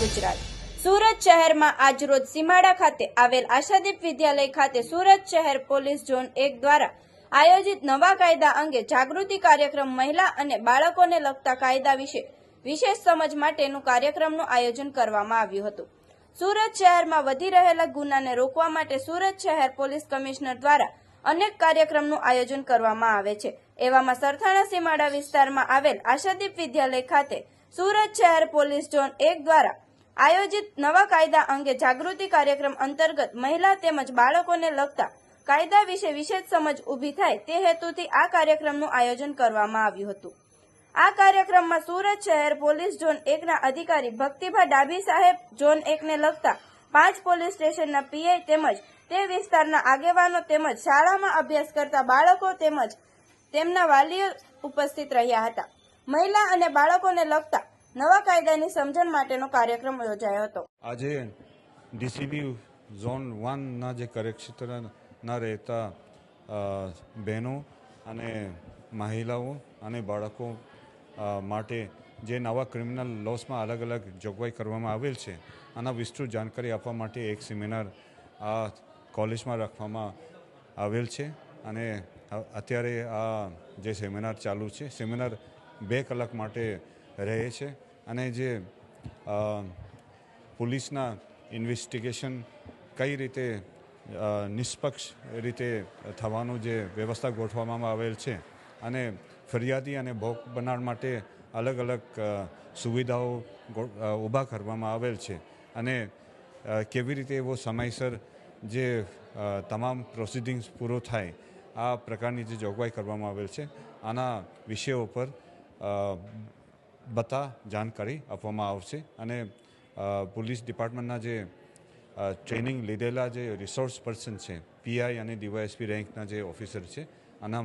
ગુજરાત. સુરત શહેરમાં આજરોજ સીમાડા ખાતે આવેલ આશાદીપ વિદ્યાલય ખાતે સુરત શહેર પોલીસ ઝોન એક દ્વારા આયોજિત નવા કાયદા અંગે જાગૃતિ કાર્યક્રમ મહિલા અને બાળકોને લગતા કાયદા વિશે વિશેષ સમજ માટેનું કાર્યક્રમનું આયોજન કરવામાં આવ્યું હતું. સુરત શહેરમાં વધી રહેલા ગુનાને રોકવા માટે સુરત શહેર પોલીસ કમિશનર દ્વારા અનેક કાર્યક્રમનું આયોજન કરવામાં આવે છે. એવામાં સરથાણા સીમાડા વિસ્તારમાં આવેલ આશાદીપ વિદ્યાલય ખાતે સુરત શહેર પોલીસ ઝોન એક દ્વારા આયોજિત નવા કાયદા અંગે જાગૃતિ કાર્યક્રમ અંતર્ગત મહિલા તેમજ બાળકોને લગતા કાયદા વિશે વિશેષ સમજ ઊભી થાય તે હેતુથી આ કાર્યક્રમનું આયોજન કરવામાં આવ્યું હતું. આ કાર્યક્રમમાં સુરત શહેર પોલીસ ઝોન એકના અધિકારી ભક્તિભા ડાભી સાહેબ ઝોન એકને લગતા પાંચ પોલીસ સ્ટેશનના પીઆઈ તેમજ તે વિસ્તારના આગેવાનો તેમજ શાળામાં અભ્યાસ કરતા બાળકો તેમજ તેમના વાલીઓ ઉપસ્થિત રહ્યા હતા. મહિલા અને બાળકોને લગતા નવા કાયદાની સમજણ માટેનો કાર્યક્રમ યોજાયો હતો. આજે ડીસીબી ઝોન વનના જે કાર્યક્ષેત્રના રહેતા બહેનો અને મહિલાઓ અને બાળકો માટે જે નવા ક્રિમિનલ લોસમાં અલગ અલગ જોગવાઈ કરવામાં આવેલ છે, આના વિસ્તૃત જાણકારી આપવા માટે એક સેમિનાર આ કોલેજમાં રાખવામાં આવેલ છે. અને અત્યારે આ જે સેમિનાર ચાલુ છે, સેમિનાર બે કલાક માટે રહે છે. અને જે પોલીસના ઇન્વેસ્ટિગેશન કઈ રીતે નિષ્પક્ષ રીતે થવાનું જે વ્યવસ્થા ગોઠવવામાં આવેલ છે અને ફરિયાદી અને ભોગ બનાવવા માટે અલગ અલગ સુવિધાઓ ઊભા કરવામાં આવેલ છે. અને કેવી રીતે એવો સમયસર જે તમામ પ્રોસિડિંગ્સ પૂરો થાય, આ પ્રકારની જે જોગવાઈ કરવામાં આવેલ છે, આના વિષયો પર બતા જાણકારી આપવામાં આવશે. અને પોલીસ ડિપાર્ટમેન્ટના જે ટ્રેનિંગ લીધેલા જે રિસોર્સ પર્સન છે પીઆઈ અને ડીવાયએસપી રેન્કના જે ઓફિસર છે, આના